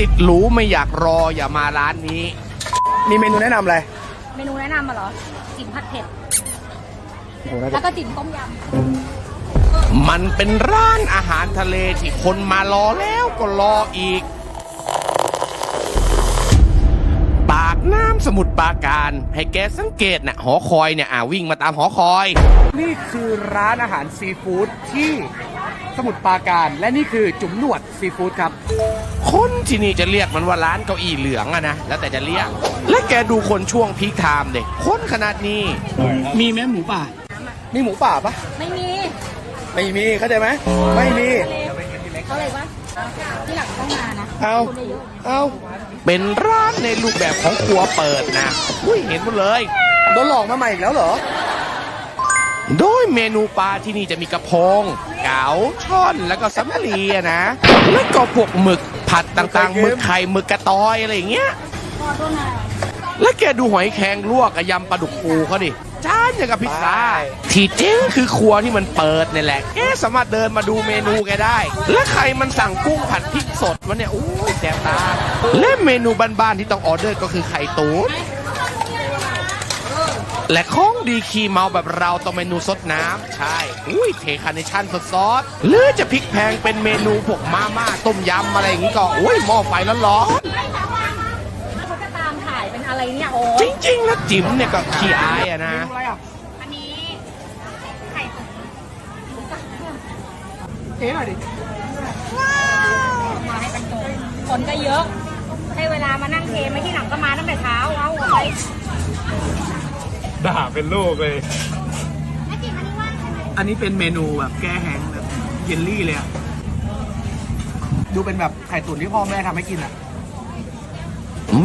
ติดหรูไม่อยากรออย่ามาร้านนี้ มีเมนูแนะนำอะไรเมนูแนะนำมาเหรอจิ๋มผัดเผ็ด โอ้โหน่าแล้จะวก็จิ๋มต้มยมันเป็นร้านอาหารทะเลที่คนมารอแล้วก็รออีก ปากน้ำสมุทรปราการ ให้แกสังเกตนะหอคอยเนี่ยอ่าวิ่งมาตามหอคอย นี่คือร้านอาหารซีฟู้ดที่สมุทรปราการ และนี่คือจุ๋มหนวดซีฟู้ดครับ คนที่นี่จะเรียกมันว่าร้านเก้าอี้เหลืองอะนะ แล้วแต่จะเรียก และแกดูคนช่วงพีคไทม์เด็กคนขนาดนี้ มีไหมหมูป่า มีหมูป่าปะำไม่มี ไม่มีเข้าใจไหมไม่มีเขาเลยว่าที่หลังต้องมานะ เอาคนเยอะเอาเป็นร้านในรูปแบบของครัวเปิดนะอุ้ยเห็นหมดเลยโดนหลอกมาใหม่อีกแล้วเหรอ โดยเมนูปลาที่นี่จะมีกระพง เก๋าช่อนแล้วก็สำลีอะนะ แล้วก็พวกหมึก ผัดต่างๆหมึกไข่หมึกกระตอยอะไรอย่างเงี้ยพอตัวมาแล้วแกดูหอยแครงลวกกับยำปลาดุกปูเขาดิจานอย่างกับพิซซ่าที่เจ๊งคือครัวที่มันเปิดเนี่ยแหละแกสามารถเดินมาดูเมนูแกได้ และใครมันสั่งกุ้งผัดพริกสดวะเนี่ยโอ้ยแสบตาและเมนูบ้านๆที่ต้องออเดอร์ก็คือไข่ตุ๋น และของดีคีเมาแบบเราต้องเมนูซดน้ำใช่ อุ้ยเทคาร์เนชั่นสดซอสหรือจะพริกแพงเป็นเมนูพวกมาม่าต้มยำอะไรอย่างงี้ก็อุ้ยหม้อไฟร้อนๆเขาจะตามถ่ายเป็นอะไรเนี่ยโอ้จริงๆ แล้วจิ๋มเนี่ยก็ขี้อายอะนะอะไรอะอันนี้ไข่ตุ๋นเจ๊หน่อยดิมาให้เป็นโจรคนก็เยอะ ให้เวลามานั่งเทไม่ที่หลังก็มาตั้งแต่เช้า เอาเอาไป ด่าเป็นลูกเลยอันนี้เป็นเมนูแบบแก้แห้งแบบเยลลี่เลยอะดูเป็นแบบไข่ตุ๋นที่พ่อแม่ทำให้กินอะ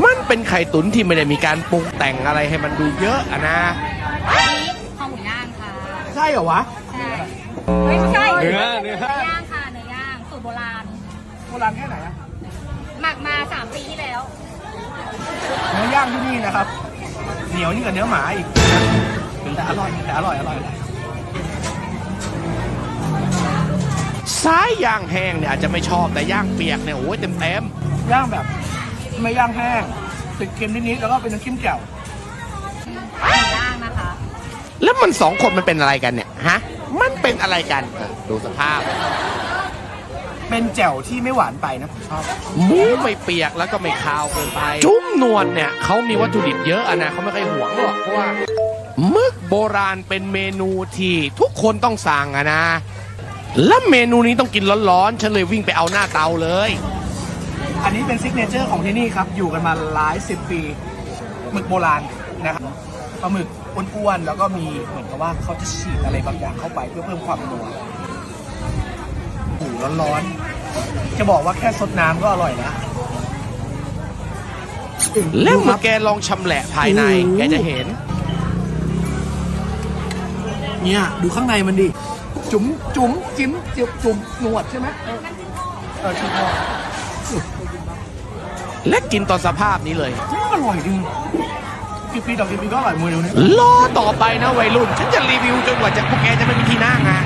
มันเป็นไข่ตุ๋นที่ไม่ได้มีการปรุงแต่งอะไรให้มันดูเยอะอะนะ อันนี้ข้าวหมูย่างค่ะ ใช่เหรอวะใช่ไม่ใช่เนื้อเนื้อ ย่างค่ะเนื้อย่างสูตรโบราณ โบราณแค่ไหนอะหมักมาสามปีที่แล้ว เนื้อย่างที่นี่นะครับ เหนียวนี่กับเนื้อหมาอีก แต่อร่อยแต่อร่อยอร่อยอร่อยซ้ายย่างแห้งเนี่ยอาจจะไม่ชอบแต่ย่างเปียกเนี่ยโอ้ยเต็มเต็มย่างแบบไม่ย่างแห้งติดเค็มนิดๆแล้วก็เป็นน้ำจิ้มแจ่วย่างนะคะ แล้วมันสองคนมันเป็นอะไรกันเนี่ยฮะมันเป็นอะไรกันดูสภาพ เป็นแจ่วที่ไม่หวานไปนะผมชอบหมูไม่เปียกแล้วก็ไม่คาวเกินไป จุ้มนวลเนี่ยเขามีวัตถุดิบเยอะอะนะเขาไม่เคยหวงหรอกเพราะว่า มึกโบราณเป็นเมนูที่ทุกคนต้องสั่งอะนะ แล้วเมนูนี้ต้องกินร้อนๆ ฉันเลยวิ่งไปเอาหน้าเตาเลย อันนี้เป็นซิกเนเจอร์ของที่นี่ครับ อยู่กันมาหลายสิบปีหมึกโบราณนะครับปลาหมึกอ้วนๆแล้วก็มีเหมือนกับว่าเขาจะฉีดอะไรบางอย่างเข้าไปเพื่อเพิ่มความนัวโอ้โหร้อนๆ จะบอกว่าแค่ซดน้ำก็อร่อยแล้วแล้วเมื่อแกลองชำแหละภายใน แกจะเห็น เนี่ยดูข้างในมันดิ จุ๋มจุ๋มจิ้มจิ้มจุ๋มหนวดใช่ไหมเออชิ้นทอดและกินตอนสภาพนี้เลย อร่อยจริงกี่ปีต่อกี่ปีก็อร่อยมือเดียวนี้รอต่อไปนะวัยรุ่น ฉันจะรีวิวจนกว่าจะพวกแกจะไม่มีที่นั่งอะ